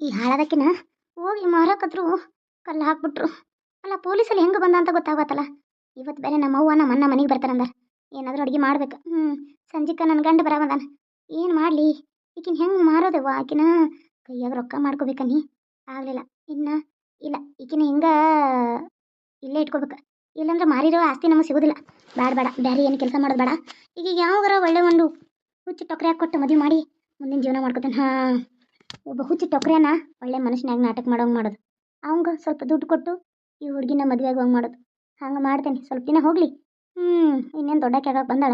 ಈ ಹಾಳದಕ್ಕಿನ ಹೋಗಿ ಮಾರಕತ್ರು ಕಲ್ಲು ಹಾಕ್ಬಿಟ್ರು. ಅಲ್ಲ, ಪೊಲೀಸಲ್ಲಿ ಹೆಂಗೆ ಬಂದ ಅಂತ ಗೊತ್ತಾಗತ್ತಲ್ಲ? ಇವತ್ತು ಬೇರೆ ನಮ್ಮ ಅವ್ವ ನಮ್ಮ ಅಣ್ಣ ಮನೆಗೆ ಬರ್ತಾರಂದಾರ ಏನಾದರೂ ಅಡುಗೆ ಮಾಡ್ಬೇಕು. ಹ್ಞೂ ಸಂಜಿಕ ನನ್ನ ಗಂಡ ಬರವದಾನ. ಏನು ಮಾಡಲಿ? ಈಕಿನ ಹೆಂಗೆ ಮಾರೋದವ್ವ ಆಕಿನ ಕೈಯಾಗ ರೊಕ್ಕ ಮಾಡ್ಕೋಬೇಕನಿ ಆಗಲಿಲ್ಲ. ಇನ್ನು ಇಲ್ಲ. ಈಕಿನ ಹಿಂಗೆ ಇಲ್ಲೇ ಇಟ್ಕೋಬೇಕು. ಇಲ್ಲಾಂದ್ರೆ ಮಾರಿರೋ ಆಸ್ತಿ ನಮಗೆ ಸಿಗೋದಿಲ್ಲ. ಬೇಡ ಬೇಡ ಬೇರೆ ಏನು ಕೆಲಸ ಮಾಡೋದು ಬೇಡ. ಈಗ ಯಾವಾಗಾರ ಒಳ್ಳೆ ಒಂದು ಹುಚ್ಚು ಟೊಕ್ರೆ ಕೊಟ್ಟು ಮದುವೆ ಮಾಡಿ ಮುಂದಿನ ಜೀವನ ಮಾಡ್ಕೊತೇನೆ. ಹಾಂ. ಒಬ್ಬ ಹುಚ್ಚು ಟೊಕ್ರೇನ ಒಳ್ಳೆ ಮನುಷ್ಯನಾಗಿ ನಾಟಕ ಮಾಡೋಂಗೆ ಮಾಡೋದು. ಅವಂಗೆ ಸ್ವಲ್ಪ ದುಡ್ಡು ಕೊಟ್ಟು ಈ ಹುಡುಗಿನ ಮದುವೆ ಆಗುವಂಗೆ ಮಾಡೋದು. ಹಂಗೆ ಮಾಡ್ತೇನೆ, ಸ್ವಲ್ಪ ದಿನ ಹೋಗಲಿ. ಹ್ಞೂ ಇನ್ನೇನು ದೊಡ್ಡ ಆಗಕ್ಕೆ ಬಂದಾಳ?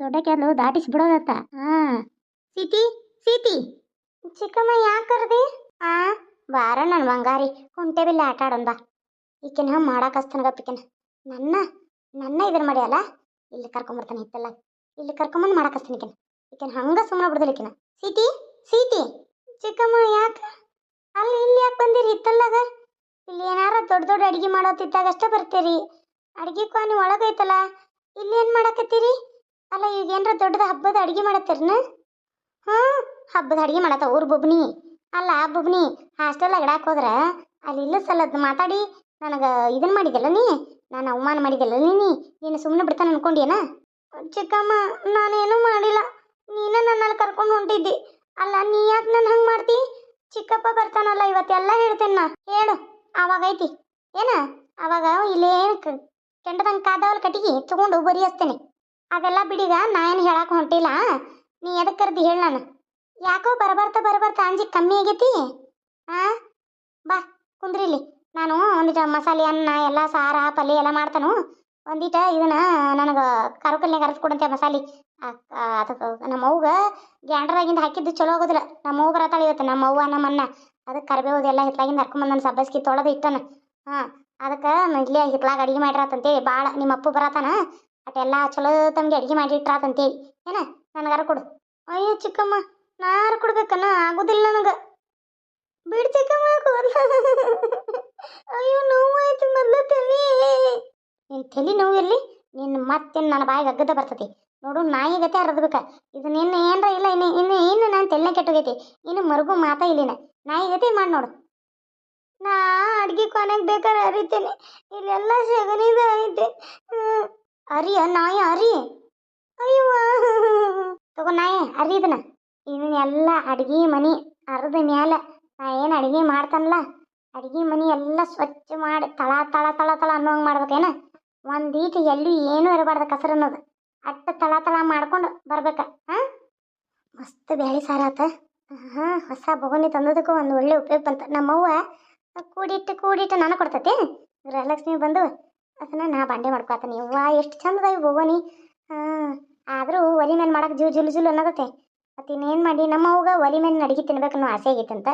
ದೊಡ್ಡ ಆದ್ಲು ದಾಟಿಸಿ ಬಿಡೋದತ್ತ ಹಾಂ. ಸೀತಿ ಸೀತಿ. ಚಿಕ್ಕಮ್ಮ ಯಾಕೆ ಕರ್ದಿ? ಆ, ಬಾರ ನನ್ನ ಬಂಗಾರಿ, ಕುಂಟೆ ಬಿಲ್ಲ ಆಟ ಆಡೋಣ ಈಕೆನ ಮಾಡಕ್ಕೆ ಹಸ್ತನಗಪ್ಪಿಕಿನ ನನ್ನ ನನ್ನ ಮಾಡಿ ಮಾಡ್ಯಲ್ಲ ಇಲ್ಲಿ ಕರ್ಕೊಂಬರ್ತಾನೆ ಇತ್ತಲ್ಲ ಇಲ್ಲಿ ಕರ್ಕೊಂಬಂದು ಮಾಡಕ್ಕೆ ಹಸ್ತೀನಿ ಈಕಿನ. ಈಕಿನ ಹಂಗೆ ಸುಮ್ಮನೆ ಬಿಡ್ದಿಲ್ಲ ಈಕಿನ. ಸೀತಿ ಸೀತಿ. ಚಿಕ್ಕಮ್ಮ, ಯಾಕ? ಅಲ್ಲಿ ಇಲ್ಲಿ ಯಾಕೆ ಬಂದಿರಿ? ಹಿತ್ತಲ್ಲಾಗ ಇಲ್ಲಿ ಏನಾರ ದೊಡ್ಡ ದೊಡ್ಡ ಅಡಿಗೆ ಮಾಡೋತಿದ್ದಾಗ ಅಷ್ಟೇ ಬರ್ತೀರಿ. ಅಡಿಗೆ ಕೋಣೆ ಒಳಗೈತಲ್ಲ, ಇಲ್ಲಿ ಏನು ಮಾಡಕತ್ತೀರಿ? ಅಲ್ಲ, ಈಗ ಏನಾರ ದೊಡ್ಡದ ಹಬ್ಬದ ಅಡಿಗೆ ಮಾಡತ್ತೀರನ? ಹ್ಞೂ, ಹಬ್ಬದ ಅಡಿಗೆ ಮಾಡತ್ತ ಊರು ಬುಬ್ನಿ. ಅಲ್ಲ, ಬುಬ್ನಿ, ಹಾಸ್ಟೆಲ್ ಇಡಾಕ್ ಹೋದ್ರ ಅಲ್ಲಿ ಇಲ್ಲ ಸಲದ್ ಮಾತಾಡಿ, ನನಗೆ ಇದನ್ನ ಮಾಡಿದೆಲ್ಲ ನೀ? ನಾನು ಅವಮಾನ ಮಾಡಿದೆಲ್ಲ ನೀ ನೀನು ಸುಮ್ಮನೆ ಬಿಡ್ತಾನೆ ಅನ್ಕೊಂಡೇನ ಚಿಕ್ಕಮ್ಮ, ನಾನೇನು ಮಾಡಿಲ್ಲ. ನೀನೇ ನನ್ನಲ್ಲಿ ಕರ್ಕೊಂಡು ಹೊಂಟಿದ್ದಿ. ಅಲ್ಲ, ನೀ ಯಾಕೆ ನನ್ನ ಹಂಗೆ ಮಾಡ್ತಿ? ಚಿಕ್ಕಪ್ಪ ಬರ್ತಾನಲ್ಲ ಇವತ್ತೆಲ್ಲ ಹೇಳ್ತೇನೆ ನಾ. ಹೇಳು ಅವಾಗ ಐತಿ. ಏನ? ಅವಾಗ ಇಲ್ಲೇನು ಕೆಂಡದಂಗೆ ಕಾದವಲ್ ಕಟ್ಟಿಗೆ ತಗೊಂಡು ಬರಿಯಸ್ತೇನೆ. ಅವೆಲ್ಲ ಬಿಡಿಗ ನಾ ಏನು ಹೇಳಕ್ಕೆ ಹೊಂಟಿಲ್ಲ. ನೀ ಎದಕ್ಕೆ ಕರ್ದಿ ಹೇಳ ನಾನು? ಯಾಕೋ ಬರಬರ್ತಾ ಬರಬರ್ತಾ ಅಂಜಿ ಕಮ್ಮಿ ಆಗೈತಿ? ಹಾಂ ಬಾ ಕುಂದ್ರಿಲಿ ನಾನು ಒಂದಿಟ ಮಸಾಲೆ, ಅನ್ನ, ಎಲ್ಲ ಸಾರ, ಪಲ್ಯ ಎಲ್ಲ ಮಾಡ್ತಾನು. ಒಂದಿಟ ಇದನ್ನ ನನಗೆ ಕರುಕಲ್ನಾಗ ಅರಸ್ ಕೊಡಂತೆ ಮಸಾಲೆ. ಅದಕ್ಕೆ ನಮ್ಮ ಅವ್ಗ ಗ್ಯಾಂಡ್ರಾಗಿಂದ ಹಾಕಿದ್ದು ಚಲೋ ಆಗೋದಿಲ್ಲ. ನಮ್ಮ ಅವ್ಗ ರತಾಳ ಇವತ್ತು, ನಮ್ಮ ಅವ್ವ, ನಮ್ಮ ಅನ್ನ ಅದಕ್ಕೆ ಕರಿಬೇವು ಎಲ್ಲ ಹಿತ್ಲಾಗಿಂದ ಹರ್ಕೊಂಬಂದು ಸಬ್ಬಸ್ಗಿ ತೊಳೆದು ಇಟ್ಟನ. ಹಾಂ, ಅದಕ್ಕೆ ಇಲ್ಲೇ ಹಿತ್ಲಾಗ ಅಡಿಗೆ ಮಾಡಿರತ್ತಂತೇಳಿ ಭಾಳ ನಿಮ್ಮ ಅಪ್ಪು ಬರತಾನ ಅಟೆಲ್ಲ ಚಲೋ ತಮ್ಗೆ ಅಡಿಗೆ ಮಾಡಿ ಇಟ್ರಾತಂತೇಳಿ. ಏನ, ನನಗಾರ ಕೊಡು. ಅಯ್ಯೋ ಚಿಕ್ಕಮ್ಮ, ನಾರ ಕೊಡ್ಬೇಕನ್ನ ಆಗೋದಿಲ್ಲ ನನಗೆ. ಬಿಡ್ ಚಿಕ್ಕಮ್ಮ. ಅಯ್ಯೋ ನೋವಾಯ್ತು ಮೊದಲು ತಲೆ. ನಿನ್ನ ತಲೆ ನೋವು ಇರಲಿ ನಿನ್ನ ಮತ್ತೆ ನನ್ನ ಬಾಯಿಗೆ ಅಗ್ಗದ ಬರ್ತತಿ. ನೋಡು, ನಾಯಿ ಗತೆ ಹರಿದ್ಬೇಕ ಇದು ನಿನ್ನ ಏನರ ಇಲ್ಲ, ಇನ್ನು ಇನ್ನು ಇನ್ನು ನಾನು ತೆಲ್ಲೆ ಕೆಟ್ಟೋಗೈತಿ. ಇನ್ನು ಮರುಗು ಮಾತ ಇಲ್ಲಿನ ನಾಯಿ ಗತೆ ಮಾಡಿ ನೋಡು. ನಾ ಅಡ್ಗೆ ಕೊನೆಗೆ ಬೇಕಾದ್ರೆ ಅರಿತೇನೆ. ಇಲ್ಲೆಲ್ಲ ಸೆಗನಿದ ಐತೆ. ಅರಿಯ ನಾಯಿ, ಅರಿ. ಅಯ್ಯವ್ವ. ತಗೋ ನಾಯಿ ಅರಿದನ ಇದನ್ನೆಲ್ಲ ಅಡ್ಗೆ ಮನೆ ಅರ್ದ ಮ್ಯಾಲ ನಾ ಏನು ಅಡ್ಗೆ ಮಾಡ್ತಾನಲ್ಲ ಅಡ್ಗೆ ಮನೆ ಎಲ್ಲ ಸ್ವಚ್ಛ ಮಾಡಿ ತಳ ತಳ ತಳ ತಳ ಅನ್ನೋಂಗೆ ಮಾಡ್ಬೇಕೇನ ಒಂದೀಟ ಎಲ್ಲಿ ಏನೂ ಇರಬಾರ್ದು ಕಸರು ಅನ್ನೋದು. ಅಟ್ಟ ತಳ ತಳ ಮಾಡ್ಕೊಂಡು ಬರ್ಬೇಕ, ಹಾಂ? ಮಸ್ತ್ ಬ್ಯಾಳಿ ಸಾರಾತ ಹಾ ಹೊಸ ಬೊಗಣಿ ತಂದದಕ್ಕೂ ಒಂದು ಒಳ್ಳೆ ಉಪಯೋಗ ಬಂತ. ನಮ್ಮವ್ವ ಕೂಡಿಟ್ಟು ಕೂಡಿಟ್ಟು ನಾನು ಕೊಡ್ತೈತಿ. ಗೃಹಲಕ್ಷ್ಮಿ ಬಂದು ಅದನ್ನ ನಾ ಬಾಂಡೆ ಮಾಡ್ಕೊತೀನಿ ಅವ್ವ ಎಷ್ಟು ಚಂದದ ಈ ಬೊಗಣಿ. ಹಾಂ, ಆದರೂ ಒಲಿ ಮೇಲೆ ಮಾಡಕ್ಕೆ ಜು ಜುಲು ಜುಲು ಅನ್ನೋದತ್ತೆ. ಮತ್ತು ಇನ್ನೇನು ಮಾಡಿ ನಮ್ಮ ಅವ್ಗ ಒಲಿ ಮೇಲೆ ಅಡಿಗೆ ತಿನ್ಬೇಕು ಅನ್ನೋ ಆಸೆ ಆಗೈತಂತ.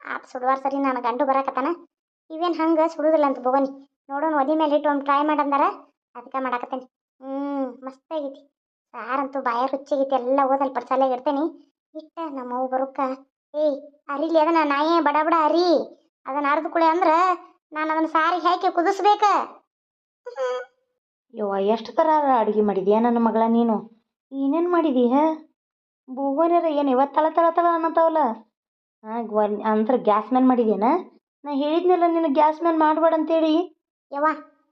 ಆತ್ ಸುಡುವಾರ ಸರಿ ನಾನು ಗಂಡು ಬರಾಕತ್ತಾನ. ಇವೇನು ಹಂಗೆ ಸುಡುದಿಲ್ಲ ಅಂತ ಬೊಗಣಿ. ನೋಡೋಣ, ಒಲಿ ಮೇಲೆ ಇಟ್ಟು ಒಂದು ಟ್ರೈ ಮಾಡಂದಾರ ಅದಕ್ಕೆ ಮಾಡಾಕತ್ತೇನೆ. ಮಸ್ತ್ ಆಗೈತಿ ಸಾರಂತೂ ಬಾಯ ರುಚಿಗೈತಿ ಎಲ್ಲ ಓದಲ್ ಪಡ್ಸಾಲಾಗ ಇಡ್ತೇನೆ ಇಟ್ಟ ನಮ್ಮ ಅವ್ವ ಬರುಕ್ಕ ಏಯ್ ಅರಿಲಿ ಅದನ್ನ ನಾಯೇ ಬಡ ಬಡ ಅರಿ? ಅದನ್ನ ಅರ್ದು ಕುಳಿ ಅಂದ್ರೆ ನಾನು ಅದನ್ನ ಸಾರಿಗೆ ಹಾಕಿ ಕುದಿಸ್ಬೇಕ. ಯವ್ವ ಎಷ್ಟು ಥರ ಅಡುಗೆ ಮಾಡಿದೀಯ ನನ್ನ ಮಗಳ ನೀನು? ಏನೇನು ಮಾಡಿದೀಯ ಭೂಗೋರ್ಯರ ಏನು ಇವತ್ತು ತಳ ತಳ ತಳ ಅನ್ನತಾವಲ್ಲ? ಹಾಂ ಅಂದ್ರೆ ಗ್ಯಾಸ್ ಮೇಲೆ ಮಾಡಿದೇನ ನಾ ಹೇಳಿದ್ನಲ್ಲ ನಿನ್ನ ಗ್ಯಾಸ್ ಮೇಲೆ ಮಾಡಬೇಡ ಅಂತೇಳಿ ಯವ್ವ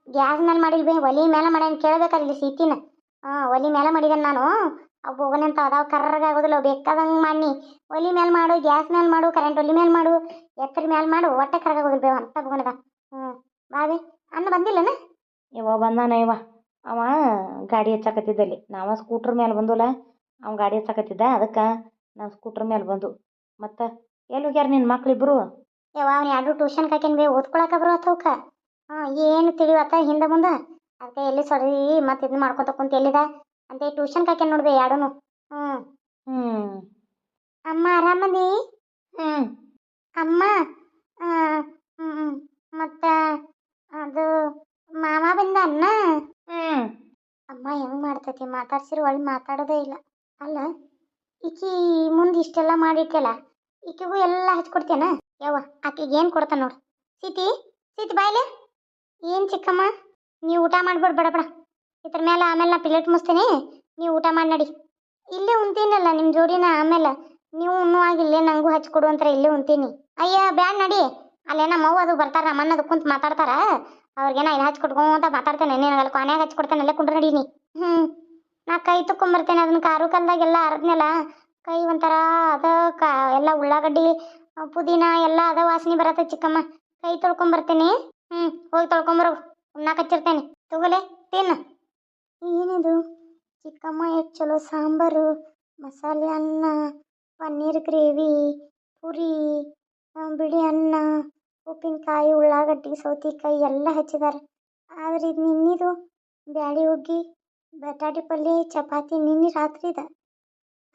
ಗ್ಯಾಸ್ ಮೇಲೆ ಮಾಡಿಲ್ಬೇ ಒಲಿ ಮೇಲೆ ಮಾಡ್ಯಾನ ಕೇಳ್ಬೇಕಲ್ಲ ಸೀತಿನ. ಹಾಂ ಒಲಿ ಮೇಲೆ ಮಾಡಿದ್ದೇನೆ ನಾನು. ಅವು ಅಂತ ಅದಾವ ಕರ್ರಗಾಗೋದಿಲ್ಲ ಬೇಕಾದಂಗೆ ಮಾಡಿ ಒಲಿ ಮೇಲೆ ಮಾಡು ಗ್ಯಾಸ್ ಮೇಲೆ ಮಾಡು ಕರೆಂಟ್ ಒಲಿ ಮೇಲೆ ಮಾಡು ಎತ್ತರ ಮೇಲೆ ಮಾಡು ಒಟ್ಟೆ ಕರ್ರಗಾಗೋದಿಲ್ಲ ಬೇವ ಅಂತ ಬೋಗಣದ ಹ್ಞೂ ಬಾವಿ ಅನ್ನ ಬಂದಿಲ್ಲನ? ಇವ ಬಂದಾನ ಇವ ಅವ ಗಾಡಿ ಹಚ್ಚಾಕತ್ತಿದ್ದಲ್ಲಿ. ನಾವ ಸ್ಕೂಟ್ರ್ ಮೇಲೆ ಬಂದಲ್ಲ ಅವ ಗಾಡಿ ಹಚ್ಚಾಕತ್ತಿದ್ದ ಅದಕ್ಕೆ ನಾವು ಸ್ಕೂಟ್ರ್ ಮೇಲೆ ಬಂದು. ಮತ್ತು ಎಲ್ಲಿ ಹೋಗ್ಯಾರ ನಿನ್ನ ಮಕ್ಳಿಬ್ಬರು ಯಾವ ಅವ್ನು ಎರಡು ಟ್ಯೂಷನ್ ಕಾಕೇನು ಬೇ ಓದ್ಕೊಳಕ್ಕೆ ಬರೋ ಅವಕ್ಕ ಹಾಂ ಏನು ತಿಳಿವತ್ತ ಹಿಂದೆ ಮುಂದೆ? ಅದಕ್ಕೆ ಎಲ್ಲಿ ಸರಿ ಮತ್ತೆ ಇದು ಮಾಡ್ಕೊತ ಕುಂತ ಎಲ್ಲಿದ? ಅಂತ ಟ್ಯೂಷನ್ ಕಾಕೆ ನೋಡ್ಬೇ ಎರಡೂನು ಹ್ಞೂ ಹ್ಞೂ ಅಮ್ಮ ಆರಾಮದಿ? ಹ್ಞೂ ಅಮ್ಮ? ಮತ್ತ ಅದು ಮಾಮ ಬಂದ ಅನ್ನ? ಹ್ಞೂ ಅಮ್ಮ ಹೆಂಗ್ ಮಾಡ್ತೈತಿ ಮಾತಾಡ್ಸಿರು ಒಳ್ಳೆ ಮಾತಾಡೋದೇ ಇಲ್ಲ. ಅಲ್ಲ ಈಕಿ ಮುಂದೆ ಇಷ್ಟೆಲ್ಲ ಮಾಡಿಟ್ಟಲ್ಲ ಈಕಿಗೂ ಎಲ್ಲ ಹಚ್ಕೊಡ್ತೇನ ಯವ್ವ ಆಕಿಗೆ ಏನು ಕೊಡ್ತಾನ ನೋಡು. ಸೀತಿ ಸೀತಿ ಬಾಯ್ಲೆ. ಏನು ಚಿಕ್ಕಮ್ಮ? ನೀವು ಊಟ ಮಾಡ್ಬೇಡ ಬಡ ಬಡ. ಇದ್ರ ಮೇಲೆ ಆಮೇಲೆ ನಾ ಪ್ಲೇಟ್ ಮುಸ್ತೀನಿ ನೀವು ಊಟ ಮಾಡಿ ನಡಿ. ಇಲ್ಲೇ ಉಣ್ತೀನಲ್ಲ ನಿಮ್ಮ ಜೋಡಿನ ಆಮೇಲೆ. ನೀವು ಉಣ್ಣುವಾಗಿಲ್ಲೇ ನಂಗೂ ಹಚ್ಕೊಡು ಅಂತಾರೆ ಇಲ್ಲೇ ಉಣ್ತೀನಿ. ಅಯ್ಯ, ಬ್ಯಾಡ್ ನಡಿ. ಅಲ್ಲೇನ ನಮ್ಮ ಅದು ಬರ್ತಾರ ನಮ್ಮ ಅನ್ನೋದು ಕುಂತ ಮಾತಾಡ್ತಾರ. ಅವ್ರಿಗೇನ ಇಲ್ಲಿ ಹಚ್ಕೊಟ್ಕೊಂತ ಮಾತಾಡ್ತೇನೆ ಅಲ್ಲಿ ಕೊನೆಗೆ ಹಚ್ಕೊಡ್ತೇನೆ ಅಲ್ಲೇ ಕುಂಡ್ರ ನಡೀನಿ. ಹ್ಞೂ ನಾ ಕೈ ತಕೊಂಬರ್ತೇನೆ ಅದನ್ನ ಕಾರು ಕಲ್ದಾಗೆಲ್ಲ ಅರದ್ನೆಲ್ಲ ಕೈ ಒಂಥರ ಅದ, ಕಾ, ಎಲ್ಲ ಉಳ್ಳಾಗಡ್ಡಿ, ಪುದೀನ, ಎಲ್ಲ ಅದ ವಾಸನೆ ಬರತ್ತೆ ಚಿಕ್ಕಮ್ಮ. ಕೈ ತೊಳ್ಕೊಂಬರ್ತೇನೆ ಹ್ಞೂ ಹೋಗಿ ತೊಳ್ಕೊಂಬರು ಉಣ್ಣಾಕ್ ಹಚ್ಚಿರ್ತೇನೆ. ತಗೋಲೆ, ತಿನ್ನು. ಏನಿದು? ಚಿಕ್ಕಮ್ಮ ಎಷ್ಟು ಚಲೋ ಸಾಂಬಾರು. ಮಸಾಲೆ ಅನ್ನ, ಪನ್ನೀರ್ ಗ್ರೇವಿ, ಪುರಿ ಬಿಳಿ ಅನ್ನ, ಉಪ್ಪಿನಕಾಯಿ, ಉಳ್ಳಾಗಡ್ಡಿ, ಸೌತೆಕಾಯಿ ಎಲ್ಲ ಹಚ್ಚಿದ್ದಾರೆ ಆದ್ರೆ ಇದು ನಿನ್ನಿದು ಬ್ಯಾಳಿ ಹುಗ್ಗಿ ಬಟಾಟೆ ಪಲ್ಯ ಚಪಾತಿ ನಿನ್ನೆ ರಾತ್ರಿ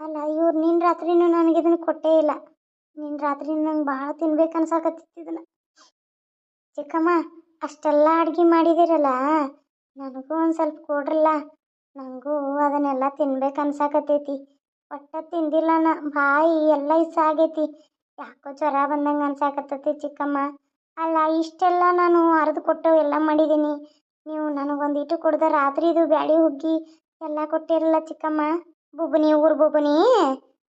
ಅಲ್ಲ, ಇವ್ರು ನಿನ್ನ ರಾತ್ರಿನೂ ನನಗೆ ಇದನ್ನು ಕೊಟ್ಟೇ ಇಲ್ಲ. ನಿನ್ನ ರಾತ್ರಿ ನಂಗೆ ಭಾಳ ತಿನ್ಬೇಕು ಅನ್ಸಾಕತ್ತಿತ್ತು ಇದನ್ನ. ಚಿಕ್ಕಮ್ಮ ಅಷ್ಟೆಲ್ಲ ಅಡುಗೆ ಮಾಡಿದಿರಲ್ಲ? ನನಗೂ ಒಂದು ಸ್ವಲ್ಪ ಕೊಡ್ರಲ್ಲ? ನನಗೂ ಅದನ್ನೆಲ್ಲ ತಿನ್ಬೇಕು ಅನ್ಸಾಕತ್ತೈತಿ. ಒಟ್ಟ ತಿಂದಿಲ್ಲ ನಾ, ಬಾಯಿ ಎಲ್ಲ ಇಸಾಗೈತಿ ಯಾಕೋ ಜ್ವರ ಬಂದಂಗೆ ಅನ್ಸಾಕತ್ತೈತಿ ಚಿಕ್ಕಮ್ಮ. ಅಲ್ಲ, ಇಷ್ಟೆಲ್ಲ ನಾನು ಅರ್ದು ಕೊಟ್ಟು ಎಲ್ಲ ಮಾಡಿದ್ದೀನಿ ನೀವು ನನಗೊಂದು ಇಟ್ಟು ರಾತ್ರಿ ರಾತ್ರಿದು ಬ್ಯಾಳಿ ಹುಗ್ಗಿ ಎಲ್ಲ ಕೊಟ್ಟಿರಲ್ಲ ಚಿಕ್ಕಮ್ಮ. ಬುಬ್ಬನಿ, ಊರು ಬುಬ್ಬನಿ.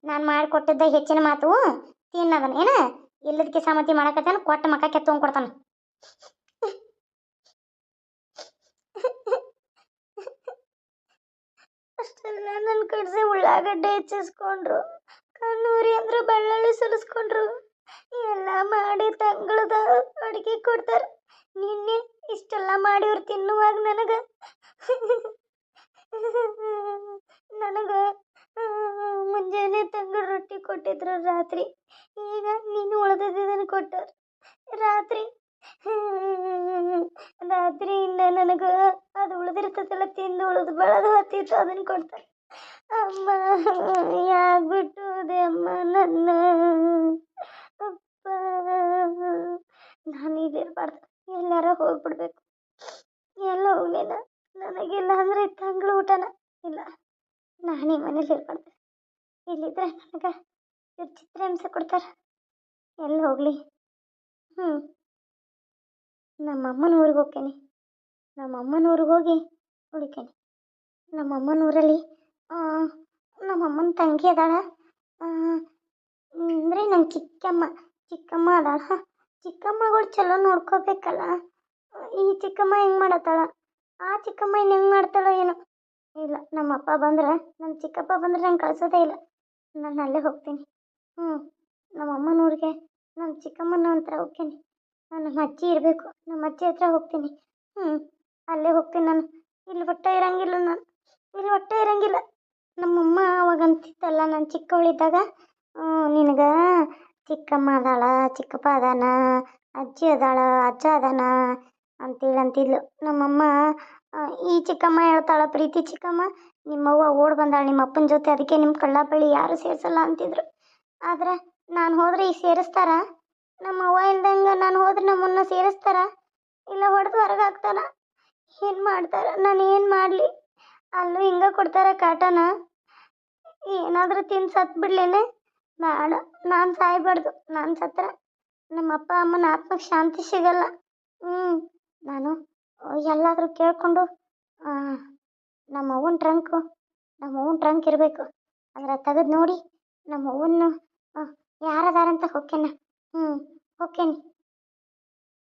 ನಾನು ಮಾಡಿಕೊಟ್ಟದ್ದ ಹೆಚ್ಚಿನ ಮಾತು. ತಿನ್ನದನ ಏನ? ಎಲ್ಲದಕ್ಕೆ ಸಮತಿ ಮಾಡಕತ್ತಾನ, ಕೊಟ್ಟ ಮಕ್ಕ ಕೆತ್ತೊಂಡ್ ಕೊಡ್ತಾನ ಅಷ್ಟೆಲ್ಲ ನನ್ನ ಕಡ್ಸೆ ಉಳ್ಳಾಗಡ್ಡೆ ಹೆಚ್ಚಿಸ್ಕೊಂಡ್ರು, ಕಣ್ಣೂರಿ ಅಂದ್ರೆ ಬೆಳ್ಳುಳ್ಳಿ ಸುರಿಸ್ಕೊಂಡ್ರು ಎಲ್ಲ ಮಾಡಿ ತಂಗಳದ ಅಡುಗೆ ಕೊಡ್ತಾರೆ. ನಿನ್ನೆ ಇಷ್ಟೆಲ್ಲ ಮಾಡಿವ್ರು ತಿನ್ನುವಾಗ ನನಗೆ. ನನಗೆ, ಮುಂಜಾನೆ ತಂಗಳು ರೊಟ್ಟಿ ಕೊಟ್ಟಿದ್ರು ರಾತ್ರಿ. ಈಗ ನೀನು ಉಳ್ದದಿದ್ದನ್ನು ಕೊಟ್ಟರು. ರಾತ್ರಿ ರಾತ್ರಿಯಿಂದ ನನಗೆ ಅದು ಉಳಿದಿರ್ತದಲ್ಲ, ತಿಂದು ಉಳಿದು ಬೆಳೆದು ಹತ್ತಿತ್ತು, ಅದನ್ನು ಕೊಡ್ತಾರೆ. ಅಮ್ಮ ಯಾಕೆ ಅಮ್ಮ, ನನ್ನ. ಅಪ್ಪ, ನಾನು ಇಲ್ಲಿರ್ಬಾರ್ದು ಎಲ್ಲಾರ ಹೋಗ್ಬಿಡ್ಬೇಕು. ಎಲ್ಲ ಹೋಗ್ಲಿಲ್ಲ. ನನಗಿಲ್ಲ ಅಂದ್ರೆ ತಂಗಳು ಊಟನ. ಇಲ್ಲ, ನಾನೇ ಮನೇಲಿ ಇರ್ಬಾರ್ದು. ಇಲ್ಲಿದ್ರೆ ನನಗೆ ಇವ್ರು ಚಿತ್ರಹಿಂಸೆ ಕೊಡ್ತಾರೆ. ಎಲ್ಲಿ ಹೋಗ್ಲಿ. ಹ್ಞೂ ನಮ್ಮ ಅಮ್ಮನ ಊರಿಗೆ ಹೋಗ್ತೇನೆ. ನಮ್ಮ ಅಮ್ಮನ ಊರಿಗೆ ಹೋಗಿ ಉಳಿತೇನೆ. ನಮ್ಮ ಅಮ್ಮನ ಊರಲ್ಲಿ ನಮ್ಮ ಅಮ್ಮನ ತಂಗಿ ಅದಾಳ. ಅಂದರೆ ನನ್ನ ಚಿಕ್ಕಮ್ಮ ಚಿಕ್ಕಮ್ಮ ಅದಾಳ. ಚಿಕ್ಕಮ್ಮಗಳು ಚಲೋ ನೋಡ್ಕೋಬೇಕಲ್ಲ. ಈ ಚಿಕ್ಕಮ್ಮ ಹೆಂಗೆ ಮಾಡತ್ತಾಳ? ಆ ಚಿಕ್ಕಮ್ಮ ಇನ್ನು ಹೆಂಗೆ ಮಾಡ್ತಾಳೋ ಏನೋ. ಇಲ್ಲ ನಮ್ಮ ಅಪ್ಪ ಬಂದ್ರೆ ನಮ್ಮ ಚಿಕ್ಕಪ್ಪ ಬಂದ್ರೆ ನಂಗೆ ಕಳ್ಸೋದೇ ಇಲ್ಲ. ನಾನು ಅಲ್ಲೇ ಹೋಗ್ತೀನಿ. ಹ್ಞೂ ನಮ್ಮ ಅಮ್ಮನ ಊರಿಗೆ ನಮ್ಮ ಚಿಕ್ಕಮ್ಮನ ಒಂಥರ ಹೋಗ್ತೀನಿ. ನಮ್ಮ ಅಜ್ಜಿ ಇರಬೇಕು. ನಮ್ಮ ಅಜ್ಜಿ ಹತ್ರ ಹೋಗ್ತೀನಿ. ಹ್ಞೂ ಅಲ್ಲೇ ಹೋಗ್ತೀನಿ ನಾನು. ಇಲ್ಲಿ ಒಟ್ಟೆ ಇರಂಗಿಲ್ಲ ನಾನು. ಇಲ್ಲಿ ಒಟ್ಟೆ ಇರಂಗಿಲ್ಲ. ನಮ್ಮಮ್ಮ ಅವಾಗ ಅಂತಿತ್ತಲ್ಲ, ನಾನು ಚಿಕ್ಕವಳಿದ್ದಾಗ ನಿನಗೆ ಚಿಕ್ಕಮ್ಮ ಅದಾಳ, ಚಿಕ್ಕಪ್ಪ ಅದಾನ, ಅಜ್ಜಿ ಅದಾಳ, ಅಜ್ಜ ಅದಾನ ಅಂತೇಳಿ ಅಂತಿದ್ಲು. ನಮ್ಮಮ್ಮ ಈ ಚಿಕ್ಕಮ್ಮ ಹೇಳ್ತಾಳ ಪ್ರೀತಿ ಚಿಕ್ಕಮ್ಮ? ನಿಮ್ಮವ್ವ ಓಡ್ ಬಂದಾಳ, ನಿಮ್ಮ ಅಪ್ಪನ ಜೊತೆ, ಅದಕ್ಕೆ ನಿಮ್ಮ ಕಳ್ಳ ಬಳ್ಳಿ ಯಾರು ಸೇರಿಸಲ್ಲ ಅಂತಿದ್ರು. ಆದ್ರೆ ನಾನು ಹೋದ್ರೆ ಈಗ ಸೇರಿಸ್ತಾರ? ನಮ್ಮ ಅವ್ವ ಇಲ್ದಂಗ ನಾನು ಹೋದ್ರೆ ನಮ್ಮನ್ನ ಸೇರಿಸ್ತಾರ? ಇಲ್ಲ ಹೊಡೆದು ಹೊರಗೆ ಹಾಕ್ತಾರ? ಏನು ಮಾಡ್ತಾರ? ನಾನು ಏನು ಮಾಡಲಿ? ಅಲ್ಲೂ ಹಿಂಗೆ ಕೊಡ್ತಾರ ಕಾಟನ? ಏನಾದರೂ ತಿಂದು ಸತ್ತು ಬಿಡ್ಲೇನೆ? ಬೇಡ ನಾನು ಸಾಯ್ಬಾರ್ದು. ನಾನು ಸತ್ರ. ನಮ್ಮ ಅಪ್ಪ ಅಮ್ಮನ ಆತ್ಮಕ್ಕೆ ಶಾಂತಿ ಸಿಗಲ್ಲ. ಹ್ಞೂ ನಾನು ಎಲ್ಲಾದರೂ ಕೇಳಿಕೊಂಡು ನಮ್ಮ ಅವ್ವನ ಟ್ರಂಕು ನಮ್ಮ ಟ್ರಂಕ್ ಇರಬೇಕು. ಅದ್ರ ತೆಗೆದು ನೋಡಿ, ನಮ್ಮ ಅವ್ವನ ಯಾರದಾರಂತ ಹೊಕ್ಕೇನ. ಹ್ಞೂ ಹೊಕ್ಕೇನಿ